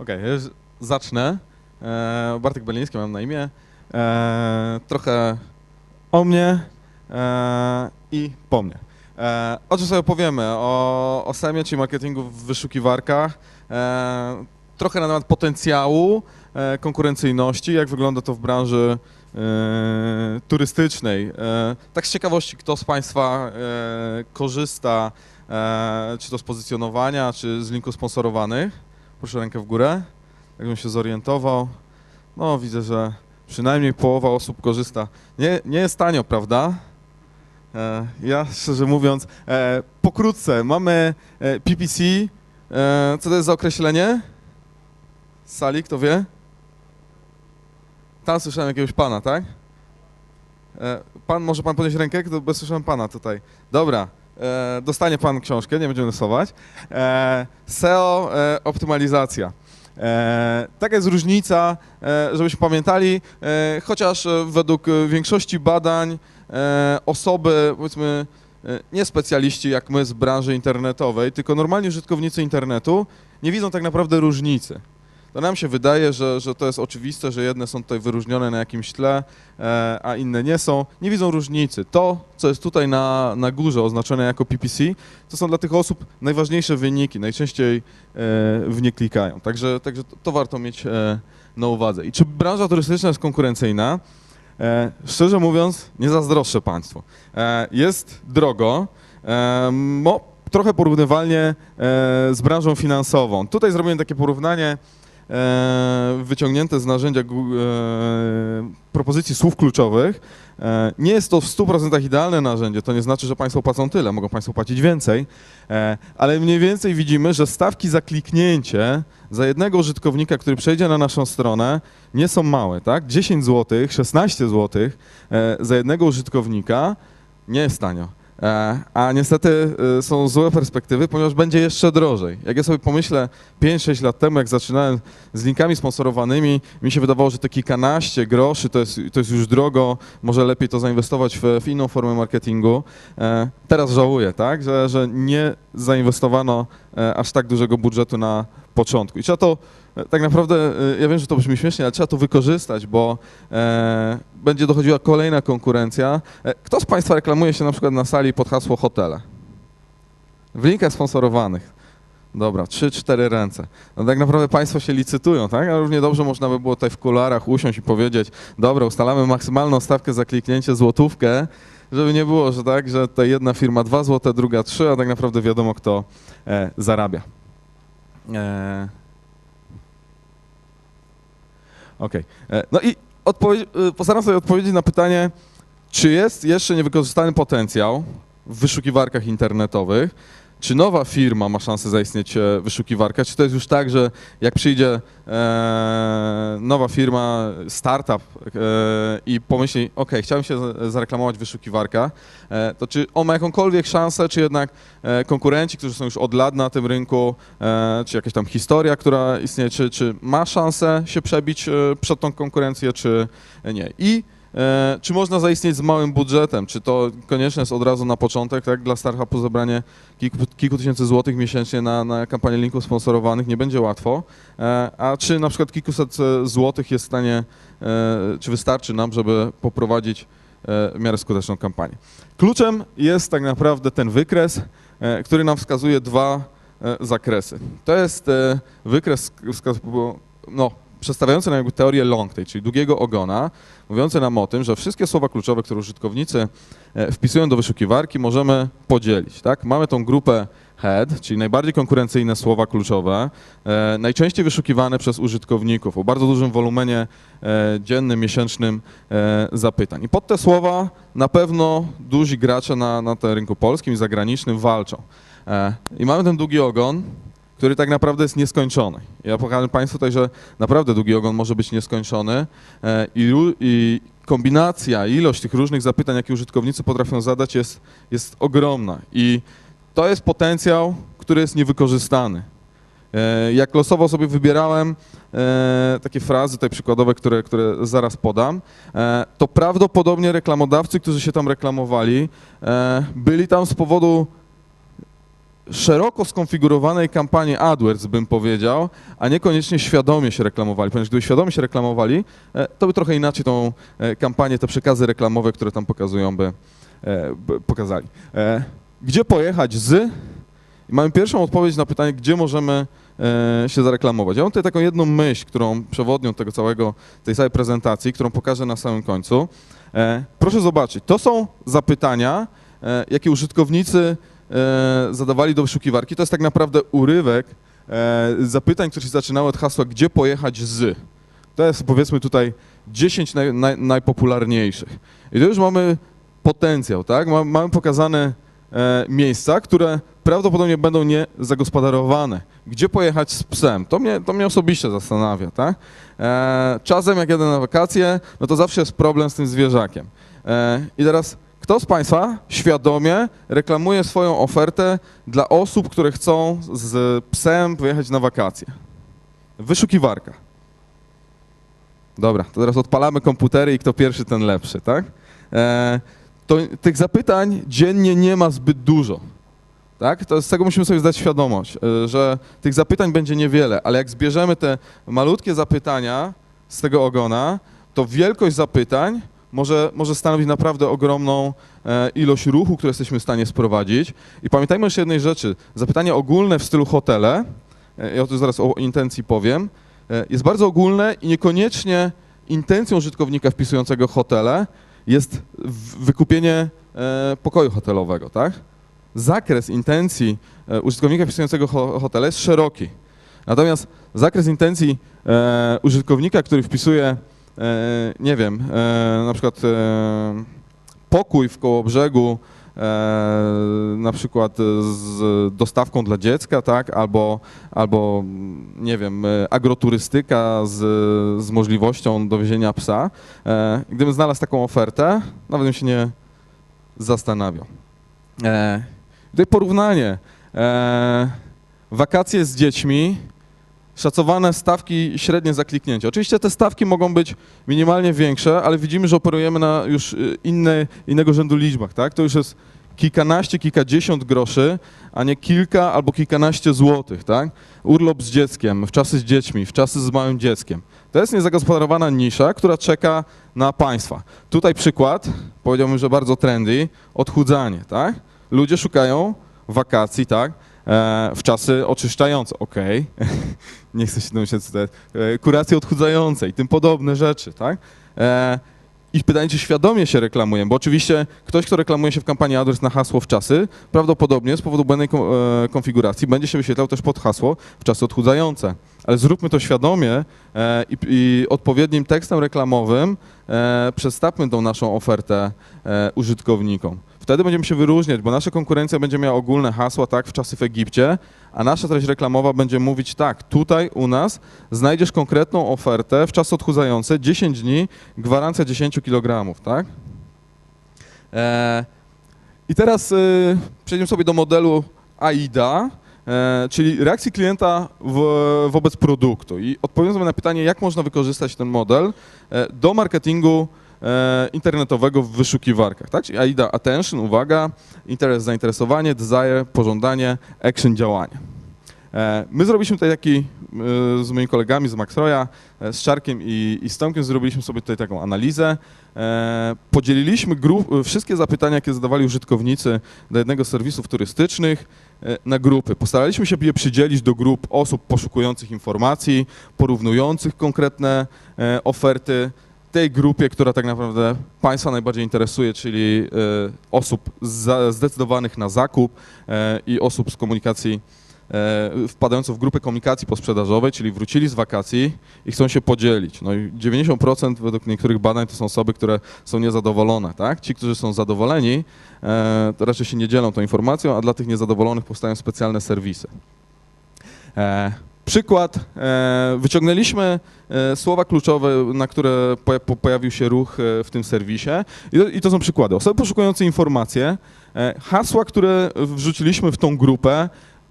Okej, okay, zacznę. E, Bartek Beliński mam na imię. E, trochę o mnie e, i po mnie. E, o czym sobie opowiemy? O, o SEMie, czyli marketingu w wyszukiwarkach. E, trochę na temat potencjału, e, konkurencyjności, jak wygląda to w branży turystycznej. Tak z ciekawości, kto z Państwa korzysta, czy to z pozycjonowania, czy z linków sponsorowanych? Proszę rękę w górę, jakbym się zorientował. No, widzę, że przynajmniej połowa osób korzysta. Nie, nie jest tanio, prawda? E, ja, szczerze mówiąc, e, pokrótce, mamy e, PPC. E, co to jest za określenie? Z sali, kto wie? Tam słyszałem jakiegoś pana, tak? E, pan, może pan podnieść rękę, bo słyszałem pana tutaj. Dobra, e, dostanie pan książkę, nie będziemy rysować. E, SEO, e, optymalizacja. E, taka jest różnica, żebyśmy pamiętali, chociaż według większości badań osoby, powiedzmy, nie specjaliści jak my z branży internetowej, tylko normalni użytkownicy internetu nie widzą tak naprawdę różnicy. To nam się wydaje, że, że to jest oczywiste, że jedne są tutaj wyróżnione na jakimś tle, e, a inne nie są. Nie widzą różnicy. To, co jest tutaj na, na górze oznaczone jako PPC, to są dla tych osób najważniejsze wyniki, najczęściej e, w nie klikają. Także, także to, to warto mieć e, na uwadze. I czy branża turystyczna jest konkurencyjna? Szczerze mówiąc, nie zazdroszczę Państwu. Jest drogo, trochę porównywalnie z branżą finansową. Tutaj zrobiłem takie porównanie wyciągnięte z narzędzia e, propozycji słów kluczowych. E, nie jest to w 100% idealne narzędzie, to nie znaczy, że Państwo płacą tyle, mogą Państwo płacić więcej, e, ale mniej więcej widzimy, że stawki za kliknięcie za jednego użytkownika, który przejdzie na naszą stronę, nie są małe, tak? 10 zł, 16 zł e, za jednego użytkownika nie jest tanio. E, A niestety e, są złe perspektywy, ponieważ będzie jeszcze drożej. Jak ja sobie pomyślę 5-6 lat temu, jak zaczynałem z linkami sponsorowanymi, mi się wydawało, że te kilkanaście groszy to jest, to jest już drogo, może lepiej to zainwestować w, w inną formę marketingu. E, Teraz żałuję, tak, że, że nie zainwestowano aż tak dużego budżetu na początku. I trzeba to e, tak naprawdę, e, ja wiem, że to brzmi śmiesznie, ale trzeba to wykorzystać, bo e, będzie dochodziła kolejna konkurencja. E, Kto z Państwa reklamuje się na przykład na sali pod hasło hotele? W linkach sponsorowanych. Dobra, trzy, cztery ręce. No tak naprawdę Państwo się licytują, tak? A równie dobrze można by było tutaj w kularach usiąść i powiedzieć, dobra, ustalamy maksymalną stawkę za kliknięcie złotówkę, żeby nie było, że tak, że ta jedna firma 2 złote, druga 3, a tak naprawdę wiadomo, kto e, zarabia. E, Okej. E, No i y, postaram sobie odpowiedzieć na pytanie, czy jest jeszcze niewykorzystany potencjał w wyszukiwarkach internetowych? Czy nowa firma ma szansę zaistnieć e, w? Czy to jest już tak, że jak przyjdzie e, nowa firma, startup e, i pomyśli, ok, chciałem się za- zareklamować w wyszukiwarkach, e, to czy on ma jakąkolwiek szansę, czy jednak e, konkurenci, którzy są już od lat na tym rynku, e, czy jakaś tam historia, która istnieje, czy, czy ma szansę się przebić przed tą konkurencję, czy nie? I czy można zaistnieć z małym budżetem? Czy to konieczne jest od razu na początek, tak? Dla startupu zebranie kilku, kilku tysięcy złotych miesięcznie na, na kampanię linków sponsorowanych nie będzie łatwo. E, a czy na przykład kilkuset e, złotych jest w stanie, e, czy wystarczy nam, żeby poprowadzić e, w miarę skuteczną kampanię? Kluczem jest tak naprawdę ten wykres, e, który nam wskazuje dwa e, zakresy. To jest e, wykres no, przedstawiający nam jakby teorię long tail, czyli długiego ogona, mówiący nam o tym, że wszystkie słowa kluczowe, które użytkownicy e, wpisują do wyszukiwarki, możemy podzielić. Tak? Mamy tą grupę head, czyli najbardziej konkurencyjne słowa kluczowe, e, najczęściej wyszukiwane przez użytkowników o bardzo dużym wolumenie e, dziennym, miesięcznym zapytań. I pod te słowa na pewno duzi gracze na, na tym rynku polskim i zagranicznym walczą. I mamy ten długi ogon, który tak naprawdę jest nieskończony. Ja pokażę Państwu tutaj, że naprawdę długi ogon może być nieskończony e, i, i kombinacja, ilość tych różnych zapytań, jakie użytkownicy potrafią zadać jest, jest ogromna i to jest potencjał, który jest niewykorzystany. E, Jak losowo sobie wybierałem e, takie frazy tutaj przykładowe, które, które zaraz podam, to prawdopodobnie reklamodawcy, którzy się tam reklamowali, byli tam z powodu szeroko skonfigurowanej kampanii AdWords, bym powiedział, a niekoniecznie świadomie się reklamowali, ponieważ gdyby świadomie się reklamowali, e, to by trochę inaczej tą e, kampanię, te przekazy reklamowe, które tam pokazują, by, e, pokazali. Gdzie pojechać z? I mamy pierwszą odpowiedź na pytanie, gdzie możemy się zareklamować. Ja mam tutaj taką jedną myśl, którą przewodnią tego całego, tej całej prezentacji, którą pokażę na samym końcu. Proszę zobaczyć, to są zapytania, jakie użytkownicy zadawali do wyszukiwarki. To jest tak naprawdę urywek e, zapytań, które się zaczynały od hasła, gdzie pojechać z. To jest powiedzmy tutaj 10 naj, naj, najpopularniejszych. I tu już mamy potencjał, tak? Ma- Mamy pokazane e, miejsca, które prawdopodobnie będą niezagospodarowane. Gdzie pojechać z psem? To mnie, to mnie osobiście zastanawia, tak? E, czasem jak jadę na wakacje, no to zawsze jest problem z tym zwierzakiem. E, I teraz kto z Państwa świadomie reklamuje swoją ofertę dla osób, które chcą z psem pojechać na wakacje? Wyszukiwarka. Dobra, to teraz odpalamy komputery i kto pierwszy, ten lepszy, tak? E, to tych zapytań dziennie nie ma zbyt dużo. Tak? To z tego musimy sobie zdać świadomość, e, że tych zapytań będzie niewiele, ale jak zbierzemy te malutkie zapytania z tego ogona, to wielkość zapytań może, może stanowić naprawdę ogromną e, ilość ruchu, który jesteśmy w stanie sprowadzić. I pamiętajmy jeszcze jednej rzeczy. Zapytanie ogólne w stylu hotele, e, ja tu zaraz o intencji powiem, e, jest bardzo ogólne i niekoniecznie intencją użytkownika wpisującego hotele jest wykupienie pokoju hotelowego, tak? Zakres intencji użytkownika wpisującego ho, hotele jest szeroki. Natomiast zakres intencji użytkownika, który wpisuje, nie wiem, e, na przykład e, pokój w koło brzegu, e, na przykład z dostawką dla dziecka, tak, albo, albo nie wiem, e, agroturystyka z, z możliwością dowiezienia psa. E, gdybym znalazł taką ofertę, nawet bym się nie zastanawiał. E, tutaj porównanie. E, wakacje z dziećmi, szacowane stawki średnie za kliknięcie. Oczywiście te stawki mogą być minimalnie większe, ale widzimy, że operujemy na już y, inne, innego rzędu liczbach, tak? To już jest kilkanaście, kilkadziesiąt groszy, a nie kilka albo kilkanaście złotych, tak? Urlop z dzieckiem, w czasy z dziećmi, w czasy z małym dzieckiem. To jest niezagospodarowana nisza, która czeka na państwa. Tutaj przykład, powiedziałbym, że bardzo trendy, odchudzanie, tak? Ludzie szukają wakacji, tak? E, w czasy oczyszczające, okej. Nie chcę się domyśleć, co to jest. E, kuracje odchudzające i tym podobne rzeczy, tak? E, I pytanie, czy świadomie się reklamujemy, bo oczywiście ktoś, kto reklamuje się w kampanii AdWords na hasło w czasy, prawdopodobnie z powodu błędnej e, konfiguracji będzie się wyświetlał też pod hasło w czasy odchudzające. Ale zróbmy to świadomie i, i odpowiednim tekstem reklamowym przedstawmy tą naszą ofertę użytkownikom. Wtedy będziemy się wyróżniać, bo nasza konkurencja będzie miała ogólne hasła, tak, w czasy w Egipcie, a nasza treść reklamowa będzie mówić tak, tutaj u nas znajdziesz konkretną ofertę w czas odchudzający, 10 dni, gwarancja 10 kg, tak? E, I teraz y, przejdziemy sobie do modelu AIDA, e, czyli reakcji klienta w, wobec produktu. I odpowiem sobie na pytanie, jak można wykorzystać ten model e, do marketingu internetowego w wyszukiwarkach, tak? Czyli AIDA Attention, uwaga, interes, zainteresowanie, desire, pożądanie, action, działanie. E, My zrobiliśmy tutaj taki, e, z moimi kolegami z Maxroya, e, z Czarkiem i, i z Tomkiem zrobiliśmy sobie tutaj taką analizę. E, Podzieliliśmy e, wszystkie zapytania, jakie zadawali użytkownicy do jednego z serwisów turystycznych e, na grupy. Postaraliśmy się je przydzielić do grup osób poszukujących informacji, porównujących konkretne e, oferty, tej grupie, która tak naprawdę Państwa najbardziej interesuje, czyli e, osób zdecydowanych na zakup e, i osób z komunikacji, e, wpadających w grupę komunikacji posprzedażowej, czyli wrócili z wakacji i chcą się podzielić. No i 90% według niektórych badań to są osoby, które są niezadowolone, tak? Ci, którzy są zadowoleni, to raczej się nie dzielą tą informacją, a dla tych niezadowolonych powstają specjalne serwisy. Przykład, e, wyciągnęliśmy e, słowa kluczowe, na które poja- po- pojawił się ruch e, w tym serwisie I to, są przykłady. Osoby poszukujące informacje, hasła, które wrzuciliśmy w tą grupę,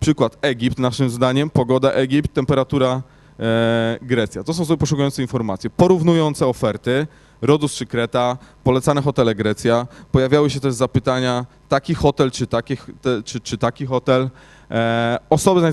przykład Egipt, naszym zdaniem, pogoda Egipt, temperatura Grecja. To są osoby poszukujące informacje, porównujące oferty, Rodus czy Kreta, polecane hotele Grecja. Pojawiały się też zapytania, taki hotel czy taki, czy, czy taki hotel. e, osoby zainteresowane